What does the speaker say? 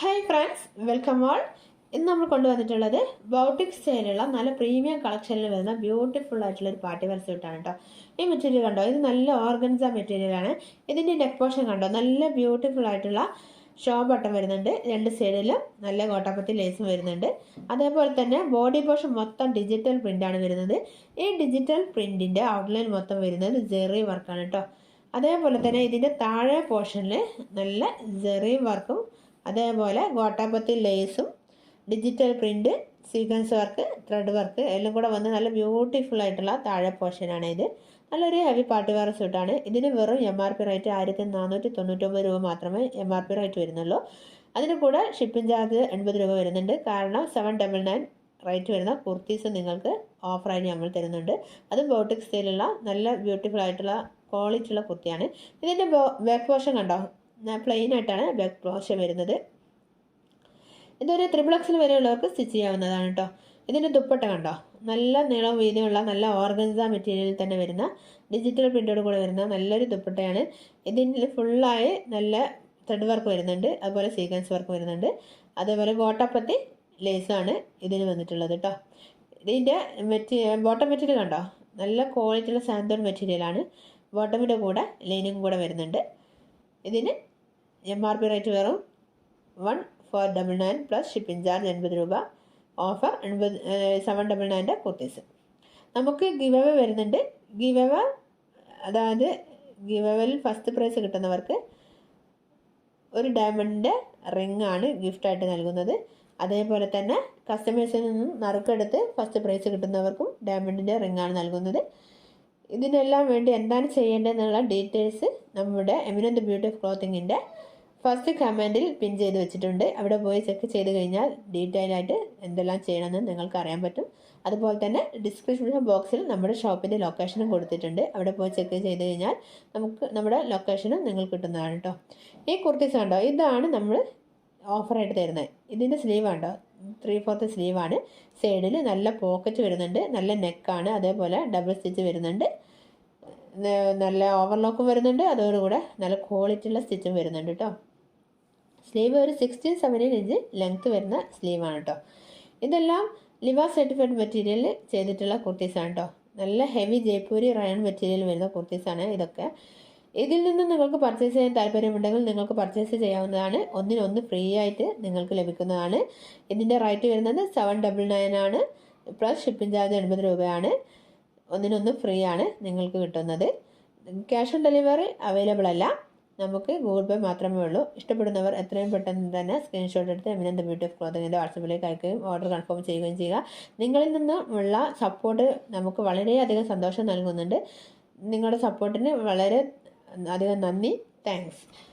Hi friends welcome all ഇന്ന് നമ്മൾ കൊണ്ടുവന്നിട്ടുള്ളത് ബൗട്ടിക് സ്റ്റൈലുള്ള നല്ല പ്രീമിയം കളക്ഷനിൽ വരുന്ന ബ്യൂട്ടിഫുൾ ആയിട്ടുള്ള ഒരു പാർട്ടി വെയർ സ്യൂട്ടാണ് കേട്ടോ ഈ മെറ്റീരിയൽ കണ്ടോ? ഇത് നല്ല ഓർഗൻസ മെറ്റീരിയലാണ് ഇതിന്റെ നെക്ക് പോർഷൻ കണ്ടോ? നല്ല ബ്യൂട്ടിഫുൾ ആയിട്ടുള്ള ഷോ ബട്ടൺ വരുന്നുണ്ട്. രണ്ട് സൈഡിലും നല്ല കോട്ടാപ്പത്തി ലേസും വരുന്നുണ്ട്. അതേപോലെ തന്നെ ബോഡി പോർഷൻ മൊത്തം ഡിജിറ്റൽ പ്രിന്റാണ് വരുന്നത്. ഈ ഡിജിറ്റൽ പ്രിന്റിന്റെ ഔട്ട്ലൈൻ മൊത്തം വരുന്നത് ജെറി വർക്കാണ് കേട്ടോ അതേപോലെ തന്നെ ഇതിന്റെ താഴെ പോർഷനിൽ നല്ല ജെറി വർക്കും അതേപോലെ ഗോട്ടാപ്പത്തി ലേസും digital print sequence work thread work എല്ലാം കൂടെ വന്ന് നല്ല ബ്യൂട്ടിഫുൾ ആയിട്ടുള്ള താഴെ പോർഷനാണ് ഇത്. നല്ലൊരു ഹെവി പാർട്ടി വെയർ സ്യൂട്ടാണ് ഇതിന് വെറും എം ആർ പി റേറ്റ് ആയിരത്തി നാനൂറ്റി തൊണ്ണൂറ്റൊമ്പത് രൂപ മാത്രമേ എം ആർ പി റേറ്റ് വരുന്നുള്ളൂ. അതിന് കൂടെ ഷിപ്പിംഗ് ചാർജ് എൺപത് രൂപ വരുന്നുണ്ട്. കാരണം സെവൻ ഡബിൾ നയൻ റേറ്റ് വരുന്ന കുർത്തീസ് നിങ്ങൾക്ക് ഓഫറായി നമ്മൾ തരുന്നുണ്ട്. അത് ബോട്ടിക് സ്റ്റൈലുള്ള നല്ല ബ്യൂട്ടിഫുൾ ആയിട്ടുള്ള ക്വാളിറ്റി ഉള്ള കുർത്തിയാണ് ഇതിന്റെ ബാക്ക് പോർഷൻ കണ്ടോ? പ്ലെയിൻ ആയിട്ടാണ് ബ്ലഡ് പോർഷൻ വരുന്നത്. ഇതൊരു ത്രിബിൾ എക്സിൽ വരെയുള്ളവർക്ക് സ്റ്റിച്ച് ചെയ്യാവുന്നതാണ് കേട്ടോ ഇതിന്റെ ദുപ്പട്ട കണ്ടോ? നല്ല നീളം വീതിയുള്ള നല്ല ഓർഗൻസ മെറ്റീരിയലിൽ തന്നെ വരുന്ന ഡിജിറ്റൽ പ്രിന്റോട് കൂടെ വരുന്ന നല്ലൊരു ദുപ്പട്ടയാണ്. ഇതിൽ ഫുള്ളായി നല്ല ത്രെഡ് വർക്ക് വരുന്നുണ്ട്. അതുപോലെ സീക്വൻസ് വർക്ക് വരുന്നുണ്ട്. അതേപോലെ ഗോട്ടപ്പത്തി ലേസാണ് ഇതിന് വന്നിട്ടുള്ളത് കേട്ടോ ഇതിന്റെ മെറ്റീ ബോട്ടം മെറ്റീരിയൽ കണ്ടോ? നല്ല ക്വാളിറ്റിയുള്ള സാന്തോൺ മെറ്റീരിയലാണ് ബോട്ടമിന്റെ കൂടെ ലൈനിങ് കൂടെ വരുന്നുണ്ട്. ഇതിന് എം ആർ പി റേറ്റ് വെറും one four double nine plus shipping charge എൺപത് രൂപ. ഓഫർ എൺപത് സെവൻ ഡബിൾ നയന്റെ കുർത്തീസ് നമുക്ക് ഗിവ് അവ വരുന്നുണ്ട്. ഗിവ് അവ അതായത് ഗിവ് ഫസ്റ്റ് പ്രൈസ് കിട്ടുന്നവർക്ക് ഒരു ഡയമണ്ടിന്റെ റിംഗ് ആണ് ഗിഫ്റ്റായിട്ട് നൽകുന്നത്. അതേപോലെ തന്നെ കസ്റ്റമേഴ്സിൽ നിന്നും നറുക്കെടുത്ത് ഫസ്റ്റ് പ്രൈസ് കിട്ടുന്നവർക്കും ഡയമണ്ടിന്റെ റിംഗ് ആണ് നൽകുന്നത്. ഇതിനെല്ലാം വേണ്ടി എന്താണ് ചെയ്യേണ്ടതെന്നുള്ള ഡീറ്റെയിൽസ് നമ്മുടെ എമിനന്ത് ബ്യൂട്ടി ഓഫ് ക്ലോത്തിങ്ങിന്റെ ഫസ്റ്റ് കമന്റിൽ പിൻ ചെയ്ത് വെച്ചിട്ടുണ്ട്. അവിടെ പോയി ചെക്ക് ചെയ്ത് കഴിഞ്ഞാൽ ഡീറ്റെയിൽ ആയിട്ട് എന്തെല്ലാം ചെയ്യണമെന്ന് നിങ്ങൾക്ക് അറിയാൻ പറ്റും. അതുപോലെ തന്നെ ഡിസ്ക്രിപ്ഷൻ ബോക്സിൽ നമ്മുടെ ഷോപ്പിന്റെ ലൊക്കേഷനും കൊടുത്തിട്ടുണ്ട്. അവിടെ പോയി ചെക്ക് ചെയ്ത് കഴിഞ്ഞാൽ നമുക്ക് നമ്മുടെ ലൊക്കേഷനും നിങ്ങൾക്ക് കിട്ടുന്നതാണ് കേട്ടോ ഈ കുർത്തീസ് കണ്ടോ? ഇതാണ് നമ്മൾ ഓഫറായിട്ട് തരുന്നത്. ഇതിന്റെ സ്ലീവ് ഉണ്ടോ ത്രീ ഫോർത്ത് സ്ലീവാണ് സൈഡിൽ നല്ല പോക്കറ്റ് വരുന്നുണ്ട്. നല്ല നെക്കാണ് അതേപോലെ ഡബിൾ സ്റ്റിച്ച് വരുന്നുണ്ട്. നല്ല ഓവർലോക്കും വരുന്നുണ്ട്. അതോടുകൂടെ നല്ല ക്വാളിറ്റിയുള്ള സ്റ്റിച്ചും വരുന്നുണ്ട് കേട്ടോ സ്ലീവ് ഒരു സിക്സ്റ്റീൻ സെവന്റീൻ ഇഞ്ച് ലെങ്ത്ത് വരുന്ന സ്ലീവാണ് കേട്ടോ ഇതെല്ലാം ലിവാ സർട്ടിഫൈഡ് മെറ്റീരിയലിൽ ചെയ്തിട്ടുള്ള കുർത്തീസാണ് കേട്ടോ നല്ല ഹെവി ജയ്പൂരി റയൺ മെറ്റീരിയൽ വരുന്ന കുർത്തീസാണ് ഇതൊക്കെ. ഇതിൽ നിന്ന് നിങ്ങൾക്ക് പർച്ചേസ് ചെയ്യാൻ താല്പര്യമുണ്ടെങ്കിൽ നിങ്ങൾക്ക് പർച്ചേസ് ചെയ്യാവുന്നതാണ്. ഒന്നിനൊന്ന് ഫ്രീ ആയിട്ട് നിങ്ങൾക്ക് ലഭിക്കുന്നതാണ്. ഇതിന്റെ റേറ്റ് വരുന്നത് സെവൻ ഡബിൾ നയൻ ആണ്. പ്ലസ് ഷിപ്പിംഗ് ചാർജ് എൺപത് രൂപയാണ്. ഒന്നിനൊന്ന് ഫ്രീ ആണ് നിങ്ങൾക്ക് കിട്ടുന്നത്. ക്യാഷ് ഓൺ ഡെലിവറി അവൈലബിൾ അല്ല. നമുക്ക് ഗൂഗിൾ പേ മാത്രമേ ഉള്ളൂ. ഇഷ്ടപ്പെടുന്നവർ എത്രയും പെട്ടെന്ന് തന്നെ സ്ക്രീൻഷോട്ട് എടുത്ത് എമിനന്ത് ബ്യൂട്ടി ഓഫ് ക്ലോത്തിങ്ങിന്റെ വാട്സപ്പിലേക്ക് അയക്കുകയും ഓർഡർ കൺഫേം ചെയ്യുകയും ചെയ്യുക. നിങ്ങളിൽ നിന്നുമുള്ള സപ്പോർട്ട് നമുക്ക് വളരെയധികം സന്തോഷം നൽകുന്നുണ്ട്. നിങ്ങളുടെ സപ്പോർട്ടിന് വളരെ അധികം നന്ദി. താങ്ക്സ്